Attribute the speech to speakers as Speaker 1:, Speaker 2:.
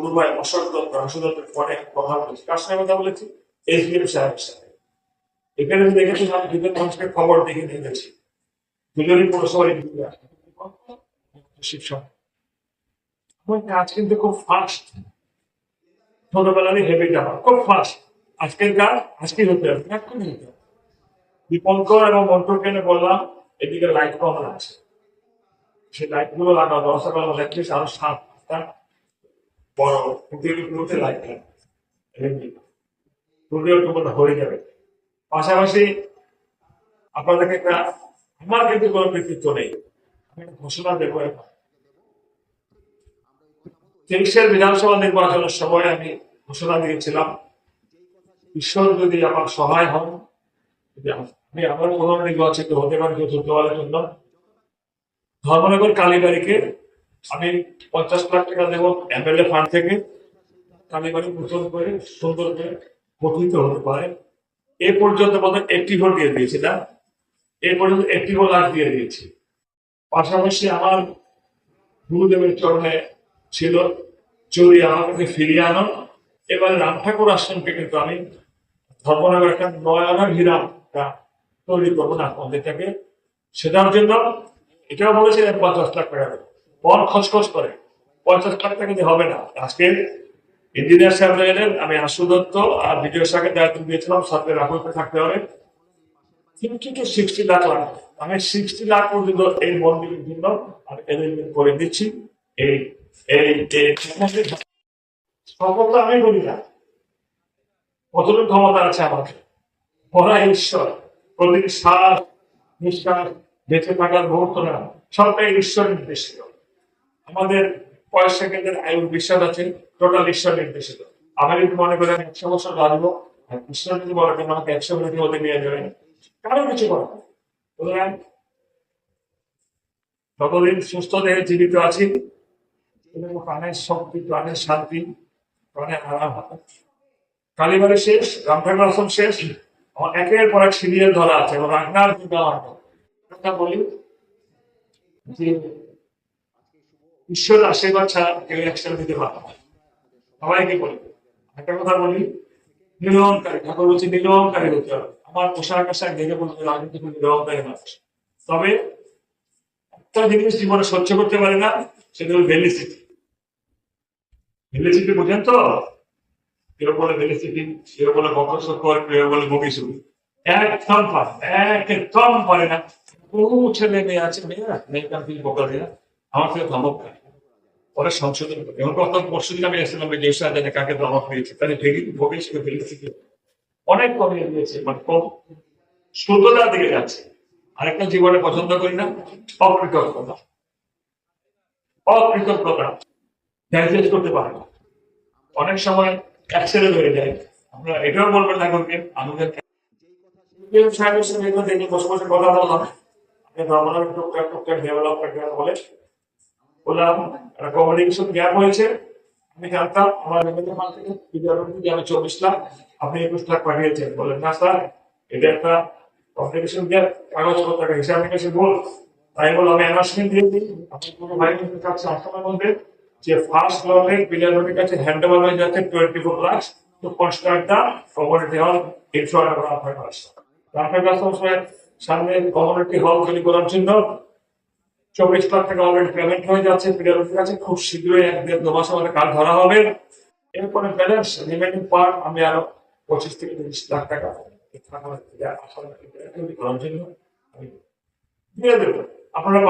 Speaker 1: পূর্বায় অসত্য রাসদত্ত পরে কথা বলেছি। কার সঙ্গে কথা বলেছি? সাহেবের সাথে। এখানে আমি দেখেছি আমি দুজন মানুষকে খবর দেখে গেছি দুজনই পৌরসভায় ঢুকে কাজ কিন্তু খুব ফাস্ট ছোটবেলারই হেবিট আমার। খুব ফাস্ট আজকের কাজ, আজকেই হতে হবে। হতে দীপঙ্কর এবং এনে বললাম, এদিকে লাইট কম আছে। সেই লাইটগুলো লাগানো দশ আরও সাত। বড় লাগবে হয়ে যাবে। পাশাপাশি আপনাদেরকে একটা, আমার কিন্তু কোনো কৃতিত্ব নেই। আমি ঘোষণা দেবো তেইশের বিধানসভা নির্বাচনের সময় আমি ঘোষণা দিয়েছিলাম, ঈশ্বর যদি আমার সহায় হন আমি আবার পুনর্নির্বাচিত হতে পারি চতুর্থবারের জন্য ধর্মনগর কালীবাড়িকে আমি পঞ্চাশ লাখ টাকা দেবো এমএলএ ফান্ড থেকে। কালীবাড়ি নতুন করে সুন্দর করে গঠিত হতে পারে। এ পর্যন্ত বোধ একটি ভোট দিয়ে দিয়েছি না। এ পর্যন্ত একটি ভোট আজ দিয়ে দিয়েছি। পাশাপাশি আমার গুরুদেবের চরণে ছিল যদি আমাকে ফিরিয়ে আনো। এবার রাম ঠাকুর আসনকে কিন্তু আমি ধর্মনগর একটা নয়নার হীরাম একটা তৈরি করব না মন্দিরটাকে সেটার জন্য এটাও বলেছিলেন পঞ্চাশ লাখ টাকা দেবো। বন খসখস করে। পঞ্চাশ লাখ টাকা দিয়ে হবে না। আজকে ইঞ্জিনিয়ার সাহেব এলেন আমি আশু দত্ত আর বিজয় সাহেবের দায়িত্ব দিয়েছিলাম সাথে রাহুলকে থাকতে হবে। ফিফটি টু সিক্সটি লাখ লাগবে। আমি সিক্সটি লাখ পর্যন্ত এই মন্দিরের জন্য আমি এলিমেন্ট করে দিচ্ছি। এই এই সফলতা আমি বলি না। কতটুকু ক্ষমতা আছে আমাকে পড়া ঈশ্বর প্রতিটি শ্বাস নিঃশ্বাস বেঁচে থাকার মুহূর্ত না। সবটাই ঈশ্বর নির্দেশিত। আমাদের কয়েক সেকেন্ডের আয়ুর বিশ্বাস আছে টোটাল ঈশ্বর নির্দেশিত আমি যদি মনে করি আমি একশো বছর বাঁচবো, আর ঈশ্বর যদি বলে কেন আমাকে একশো মিনিটের মধ্যে নিয়ে যাবেন, কারও কিছু নেই। সুতরাং যতদিন সুস্থ দেহে জীবিত আছি প্রাণের শক্তি প্রাণের শান্তি প্রাণের আরাম কালীবাড়ি শেষ, রামঠাকুর আশ্রম শেষ, আমার একের পর এক সিরিয়াল ধরা আছে, এবং রান্নার কিন্তু নেই। বলি ঈশ্বরের আশীর্বাদ ছাড়া কেউ একসাথে দিতে পারে সবাইকে বলি একটা কথা বলি নিরহংকারী ঠাকুর বলছি নিরহংকারী হতে হবে আমার পোশাক আশাক দেখে বলতে রাজনীতি কোনো নিরহংকারী মানুষ তবে একটা জিনিস জীবনে সহ্য করতে পারে না সেটা হল ভেলিসিটি ভেলিসিটি বোঝেন তো কেউ বলে ভেলিসিটি কেউ বলে বকর কেউ বলে বকিসু একদম পারে একদম পারে না বহু ছেলে মেয়ে আছে মেয়েরা মেয়েরা তিনি বকা দেয় না আমার থেকে ধমক খায় পরে সংশোধন করে এবং গত পরশু আমি এসেছিলাম যে জানে কাকে ধমক দিয়েছে তাহলে ভেগে ভোগে সে অনেক কমিয়ে দিয়েছে মানে কম শুদ্ধতার দিকে যাচ্ছে। আরেকটা জীবনে পছন্দ করি না, অকৃতজ্ঞতা। অকৃতজ্ঞতা ডাইজেস্ট করতে পারে না। অনেক সময় অ্যাক্সিডেন্ট হয়ে যায়। আমরা এটাও বলবেন ঠাকুরকে আমাদের সাহেবের সঙ্গে কথা বললাম ধর্মনাথ টুকটাক টুকটাক ডেভেলপমেন্ট বলে বললাম, একটা কমিউনিকেশন গ্যাপ হয়েছে। আমি জানতাম, আমার এমএলএ ফান্ড থেকে বিদ্যালয় আমি চব্বিশ লাখ আপনি একুশ লাখ পাঠিয়েছেন। বলেন না স্যার, এটা একটা কমিউনিকেশন গ্যাপ কাগজপত্র একটা হিসাব নিকাশে ভুল। তাই বলে আমি অ্যানাউন্সমেন্ট দিয়ে দিই। আপনি কোনো ভাই কাছে আসামের মধ্যে যে ফার্স্ট লটে বিদ্যালয়ের কাছে হ্যান্ড ওভার হয়ে যাচ্ছে twenty four lakh to construct the community hall in front of রামফাই রামফাই ক্লাসরুমের সামনে কমিউনিটি হল তৈরি করার জন্য চব্বিশ লাখ টাকা অলরেডি পেমেন্ট হয়ে যাচ্ছে বিদ্যালয়ের কাছে খুব শীঘ্রই এক দেড় দু মাসের মধ্যে কাজ ধরা হবে। এরপরে ব্যালেন্স রিমেনিং পার্ট আমি আরও পঁচিশ থেকে তিরিশ লাখ টাকা দিয়ে দেবো। আপনারা